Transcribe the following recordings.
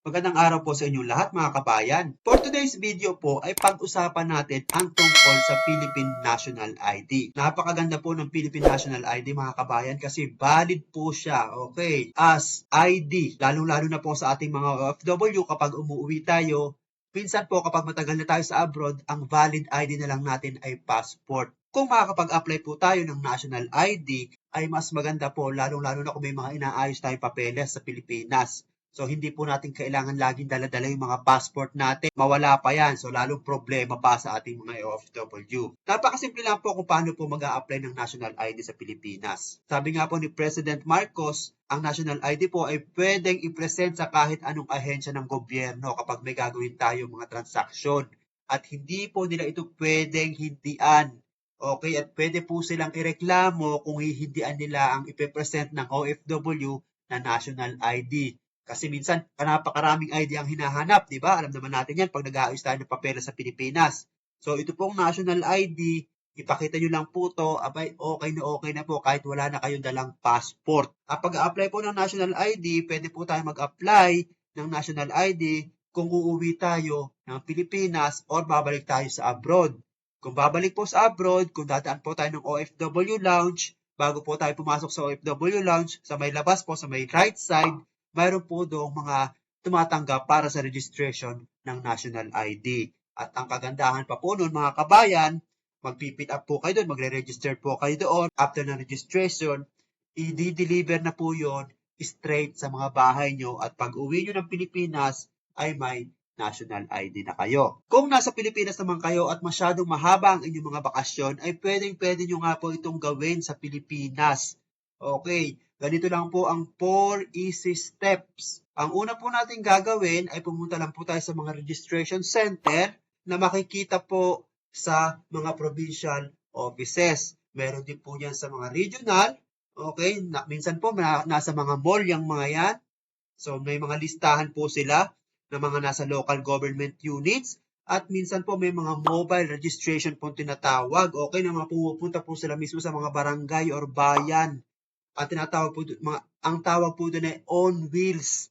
Magandang araw po sa inyong lahat mga kabayan. For today's video po ay pag-usapan natin ang tungkol sa Philippine National ID. Napakaganda po ng Philippine National ID mga kabayan kasi valid po siya, okay, as ID. Lalong-lalo na po sa ating mga OFW kapag umuwi tayo, minsan po kapag matagal na tayo sa abroad, ang valid ID na lang natin ay passport. Kung makakapag-apply po tayo ng national ID, ay mas maganda po, lalong-lalo na kung may mga inaayos tayong papeles sa Pilipinas. So, hindi po natin kailangan laging dala-dala yung mga passport natin. Mawala pa yan. So, lalong problema pa sa ating mga OFW. Napakasimple lang po kung paano po mag apply ng national ID sa Pilipinas. Sabi nga po ni President Marcos, ang national ID po ay pwedeng i-present sa kahit anong ahensya ng gobyerno kapag may gagawin tayo mga transaksyon. At hindi po nila ito pwedeng hindian. Okay, at pwede po silang ireklamo kung hihindian nila ang ipepresent ng OFW na national ID. Kasi minsan, napakaraming ID ang hinahanap, di ba? Alam naman natin yan pag nag-aayos tayo ng papeles sa Pilipinas. So, ito pong national ID, ipakita nyo lang po to, abay, okay na okay na po kahit wala na kayong dalang passport. At pag-apply po ng national ID, pwede po tayo mag-apply ng national ID kung uuwi tayo ng Pilipinas or babalik tayo sa abroad. Kung babalik po sa abroad, kung dadaan po tayo ng OFW lounge, bago po tayo pumasok sa OFW lounge, sa may labas po, sa may right side, mayroon po doong mga tumatanggap para sa registration ng national ID. At ang kagandahan pa po nun mga kabayan, magpipit up po kayo doon, magre-register po kayo doon. After ng registration, i-deliver na po yon straight sa mga bahay nyo at pag uwi nyo ng Pilipinas ay may national ID na kayo. Kung nasa Pilipinas naman kayo at masyadong mahaba ang inyong mga bakasyon, ay pwedeng pwede nyo nga po itong gawin sa Pilipinas. Okay, ganito lang po ang 4 easy steps. Ang una po natin gagawin ay pumunta lang po tayo sa mga registration center na makikita po sa mga provincial offices. Meron din po yan sa mga regional. Okay, na, minsan po na, nasa mga mall yung mga yan. So may mga listahan po sila na mga nasa local government units at minsan po may mga mobile registration po tinatawag. Okay, na mga pumupunta po sila mismo sa mga barangay or bayan. At tinatawag po, mga, ang tawag po doon ay on wheels.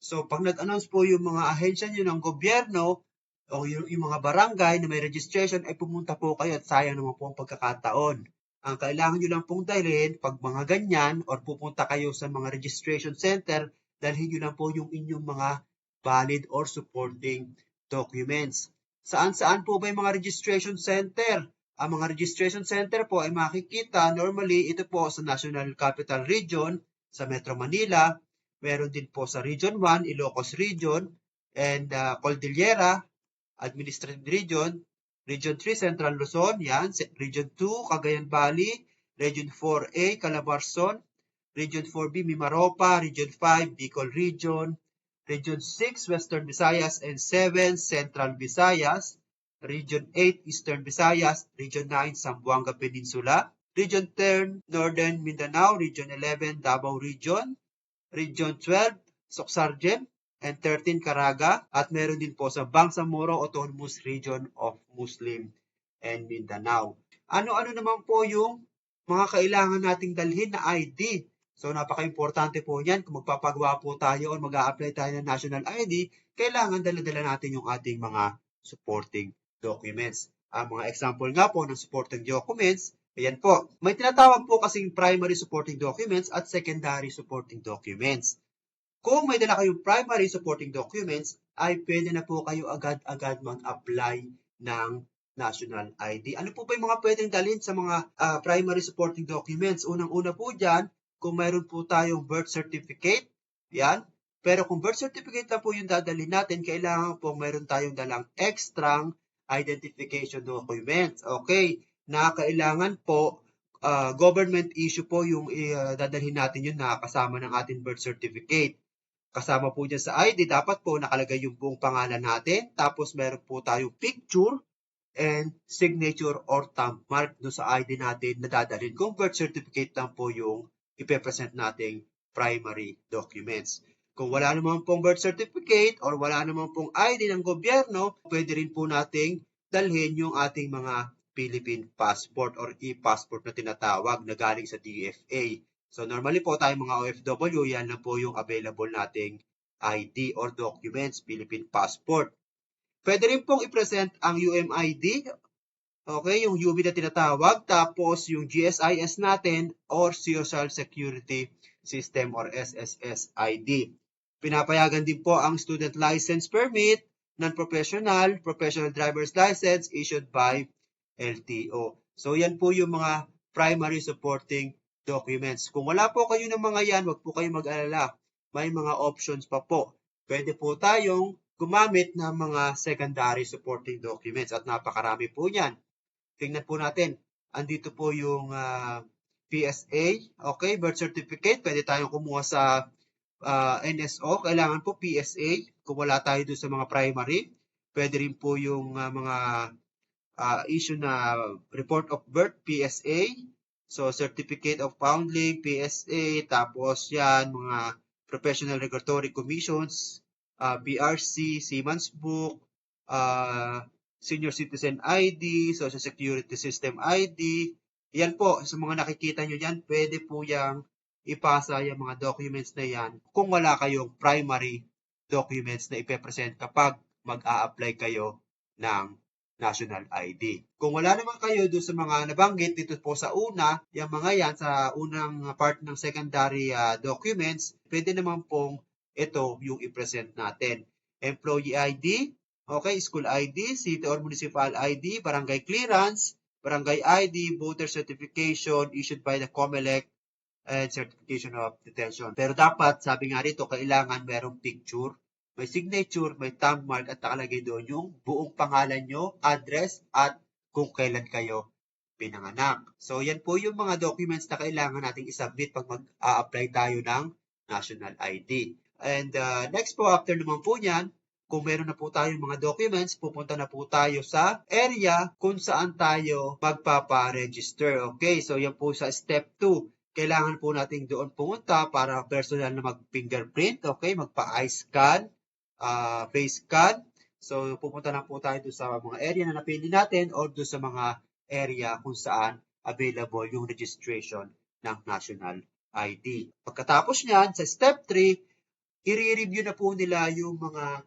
So, pag nag-announce po yung mga ahensya nyo ng gobyerno o yung, yung mga barangay na may registration, ay pumunta po kayo at sayang naman po ang pagkakataon. Ang kailangan nyo lang pong dalhin, pag mga ganyan, or pupunta kayo sa mga registration center, dalhin nyo lang po yung inyong mga valid or supporting documents. Saan-saan po ba yung mga registration center? Ang mga registration center po ay makikita normally ito po sa National Capital Region, sa Metro Manila, meron din po sa Region 1, Ilocos Region, and uh, Cordillera Administrative Region, Region 3, Central Luzon, yan, Region 2, Cagayan Valley, Region 4A, Calabarzon, Region 4B, Mimaropa, Region 5, Bicol Region, Region 6, Western Visayas, and 7, Central Visayas, Region 8, Eastern Visayas, Region 9, Zamboanga Peninsula, Region 10, Northern Mindanao, Region 11, Davao Region, Region 12, Soxargen, and 13, Caraga, at meron din po sa Bangsamoro Autonomous Region of Muslim and Mindanao. Ano-ano naman po yung mga kailangan nating dalhin na ID? So, napaka-importante po yan. Kung magpapagawa po tayo o mag apply tayo ng national ID, kailangan dala-dala natin yung ating mga supporting documents. Ang mga example nga po ng supporting documents, ayan po. May tinatawag po kasing primary supporting documents at secondary supporting documents. Kung may dala kayong primary supporting documents, ay pwede na po kayo agad-agad mag-apply ng national ID. Ano po ba yung mga pwedeng dalhin sa mga uh, primary supporting documents? Unang-una po dyan, kung mayroon po tayong birth certificate, yan. Pero kung birth certificate lang po yung dadalhin natin, kailangan po mayroon tayong dalang extra identification documents. Okay, na kailangan po uh, government issue po yung uh, dadalhin natin yun na kasama ng ating birth certificate. Kasama po dyan sa ID, dapat po nakalagay yung buong pangalan natin. Tapos meron po tayong picture and signature or thumb mark do sa ID natin na dadalhin. Kung birth certificate lang po yung ipepresent nating primary documents. Kung wala naman pong birth certificate or wala naman pong ID ng gobyerno, pwede rin po nating dalhin yung ating mga Philippine passport or e-passport na tinatawag na galing sa DFA. So normally po tayong mga OFW, yan na po yung available nating ID or documents, Philippine passport. Pwede rin pong i-present ang UMID, okay, yung UB na tinatawag, tapos yung GSIS natin or Social Security System or SSS ID. Pinapayagan din po ang student license permit, non-professional, professional driver's license issued by LTO. So yan po yung mga primary supporting documents. Kung wala po kayo ng mga yan, wag po kayong mag-alala. May mga options pa po. Pwede po tayong gumamit ng mga secondary supporting documents at napakarami po yan. Tingnan po natin. Andito po yung ah, PSA, okay, birth certificate. Pwede tayong kumuha sa ah, NSO. Kailangan po PSA kung wala tayo doon sa mga primary. Pwede rin po yung ah, mga ah, issue na report of birth, PSA. So, Certificate of Foundling, PSA. Tapos yan, mga Professional Regulatory Commissions, ah, BRC, Siemens Book, ah, Senior Citizen ID, Social Security System ID. Yan po, sa mga nakikita nyo dyan, pwede po yung ipasa yung mga documents na yan kung wala kayong primary documents na ipepresent kapag mag-a-apply kayo ng national ID. Kung wala naman kayo doon sa mga nabanggit dito po sa una, yung mga yan sa unang part ng secondary ah, documents, pwede naman pong ito yung i-present natin. Employee ID, okay, school ID, city or municipal ID, barangay clearance, barangay ID, voter certification issued by the COMELEC, and certification of detention. Pero dapat, sabi nga rito, kailangan merong picture, may signature, may thumb mark at nakalagay doon yung buong pangalan nyo, address, at kung kailan kayo pinanganak. So, yan po yung mga documents na kailangan nating isubmit pag mag-a-apply tayo ng national ID. And uh, next po, after naman po niyan, kung meron na po tayong mga documents, pupunta na po tayo sa area kung saan tayo magpapa-register. Okay, so yan po sa step 2. Kailangan po nating doon pumunta para personal na mag-fingerprint, okay, magpa-eye scan, ah, face scan. So, pupunta na po tayo doon sa mga area na napili natin or doon sa mga area kung saan available yung registration ng national ID. Pagkatapos niyan, sa step 3, i-review na po nila yung mga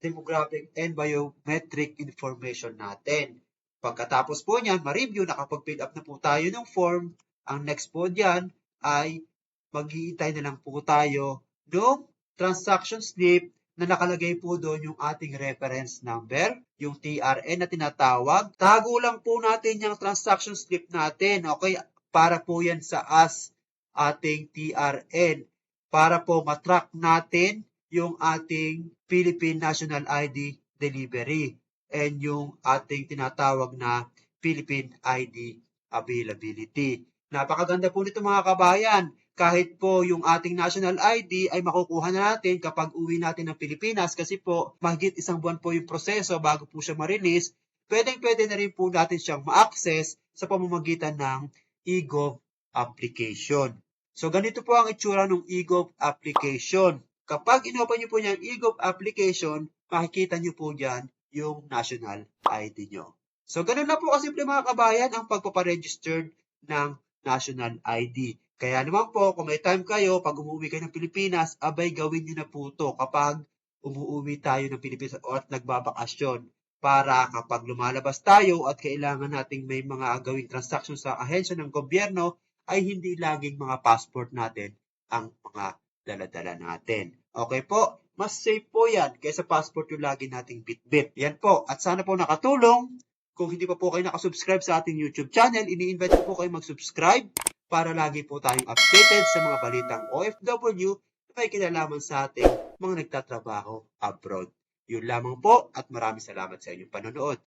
demographic and biometric information natin. Pagkatapos po niyan, ma-review, nakapag-fill up na po tayo ng form. Ang next po diyan ay maghihintay na lang po tayo ng transaction slip na nakalagay po doon yung ating reference number, yung TRN na tinatawag. Tago lang po natin yung transaction slip natin, okay? Para po yan sa as ating TRN. Para po matrack natin yung ating Philippine National ID delivery and yung ating tinatawag na Philippine ID availability. Napakaganda po nito mga kabayan. Kahit po yung ating national ID ay makukuha na natin kapag uwi natin ng Pilipinas kasi po mahigit isang buwan po yung proseso bago po siya ma-release, pwedeng pwede na rin po natin siyang ma-access sa pamamagitan ng eGov application. So ganito po ang itsura ng eGov application. Kapag inopen niyo po yung eGov application, makikita niyo po dyan yung national ID nyo. So ganun na po kasi mga kabayan ang pagpaparegistered ng national ID. Kaya naman po, kung may time kayo, pag umuwi kayo ng Pilipinas, abay gawin nyo na po to kapag umuwi tayo ng Pilipinas o at nagbabakasyon para kapag lumalabas tayo at kailangan nating may mga gawing transaction sa ahensya ng gobyerno, ay hindi laging mga passport natin ang mga daladala natin. Okay po? Mas safe po yan kaysa passport yung lagi nating bitbit. Yan po. At sana po nakatulong. Kung hindi pa po kayo nakasubscribe sa ating YouTube channel, ini-invite po kayo mag-subscribe para lagi po tayong updated sa mga balitang OFW na may kinalaman sa ating mga nagtatrabaho abroad. Yun lamang po at maraming salamat sa inyong panonood.